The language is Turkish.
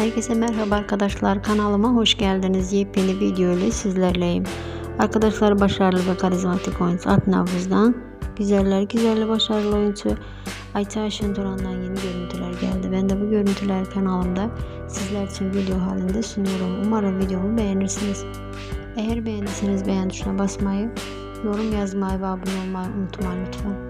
Herkese merhaba arkadaşlar. Kanalıma hoş geldiniz. Yepyeni video ile sizlerleyim. Arkadaşlar başarılı ve karizmatik oyuncu Alp Navruz'dan güzeller güzelli başarılı oyuncu Ayça Ayşen Duran'dan yeni görüntüler geldi. Ben de bu görüntüler kanalımda sizler için video halinde sunuyorum. Umarım videomu beğenirsiniz. Eğer beğendiyseniz beğen tuşuna basmayı, yorum yazmayı ve abone olmayı unutmayın lütfen.